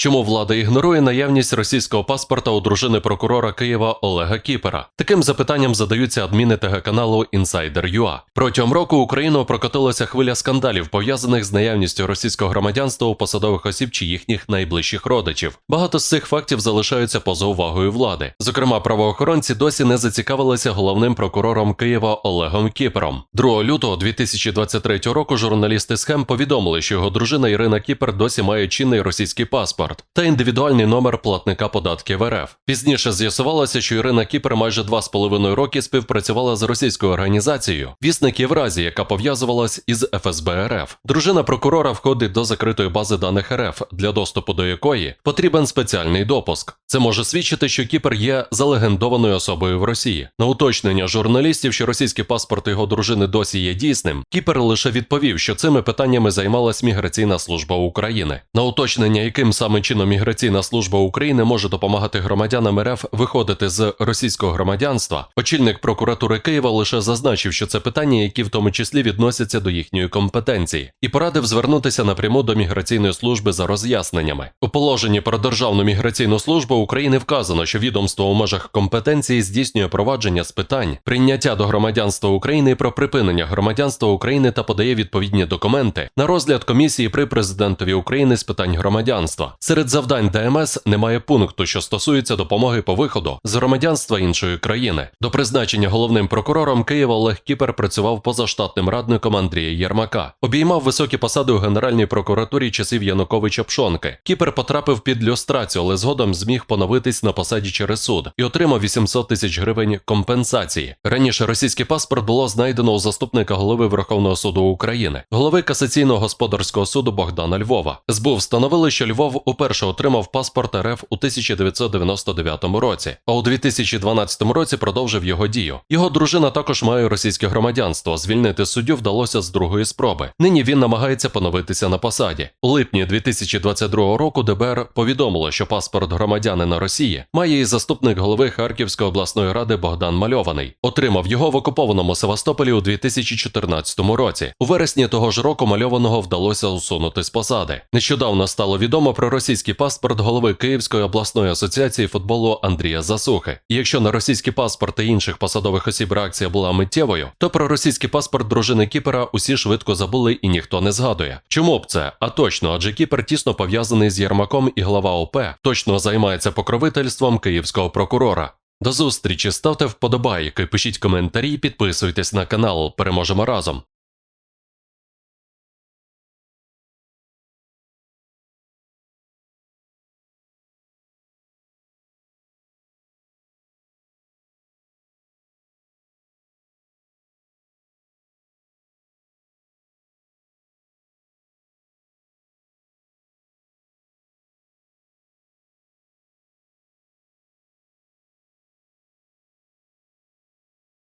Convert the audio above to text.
Чому влада ігнорує наявність російського паспорта у дружини прокурора Києва Олега Кіпера? Таким запитанням задаються адміни ТГ каналу Insider.ua. Протягом року Україну прокотилася хвиля скандалів, пов'язаних з наявністю російського громадянства у посадових осіб чи їхніх найближчих родичів. Багато з цих фактів залишаються поза увагою влади. Зокрема, правоохоронці досі не зацікавилися головним прокурором Києва Олегом Кіпером. 2 лютого 2023 року журналісти схем повідомили, що його дружина Ірина Кіпер досі має чинний російський паспорт та індивідуальний номер платника податків РФ. Пізніше з'ясувалося, що Ірина Кіпер майже два з половиною роки співпрацювала з російською організацією Вісник Євразії, яка пов'язувалась із ФСБ РФ. Дружина прокурора входить до закритої бази даних РФ, для доступу до якої потрібен спеціальний допуск. Це може свідчити, що Кіпер є залегендованою особою в Росії. На уточнення журналістів, що російський паспорт його дружини досі є дійсним, Кіпер лише відповів, що цими питаннями займалась міграційна служба України. На уточнення, яким саме чином міграційна служба України може допомагати громадянам РФ виходити з російського громадянства, очільник прокуратури Києва лише зазначив, що це питання, які в тому числі відносяться до їхньої компетенції, і порадив звернутися напряму до міграційної служби за роз'ясненнями. У положенні про державну міграційну службу України вказано, що відомство у межах компетенції здійснює провадження з питань прийняття до громадянства України про припинення громадянства України та подає відповідні документи на розгляд комісії при президентові України з питань громадянства. Серед завдань ДМС немає пункту, що стосується допомоги по виходу з громадянства іншої країни. До призначення головним прокурором Києва Олег Кіпер працював позаштатним радником Андрія Єрмака, обіймав високі посади у Генеральній прокуратурі часів Януковича Пшонки. Кіпер потрапив під люстрацію, але згодом зміг поновитись на посаді через суд і отримав 800 тисяч гривень компенсації. Раніше російський паспорт було знайдено у заступника голови Верховного суду України, голови касаційного господарського суду Богдана Львова. СБУ встановили, що Львов уперше отримав паспорт РФ у 1999 році, а у 2012 році продовжив його дію. Його дружина також має російське громадянство. Звільнити суддю вдалося з другої спроби. Нині він намагається поновитися на посаді. У липні 2022 року ДБР повідомило, що паспорт громадянина Росії має і заступник голови Харківської обласної ради Богдан Мальований. Отримав його в окупованому Севастополі у 2014 році. У вересні того ж року мальованого вдалося усунути з посади. Нещодавно стало відомо про російський паспорт голови Київської обласної асоціації футболу Андрія Засухи. І якщо на російський паспорт і інших посадових осіб реакція була миттєвою, то про російський паспорт дружини Кіпера усі швидко забули і ніхто не згадує. Чому б це? А точно, адже Кіпер тісно пов'язаний з Єрмаком і глава ОП, точно займається покровительством київського прокурора. До зустрічі, ставте вподобайки, пишіть коментарі, підписуйтесь на канал. Переможемо разом.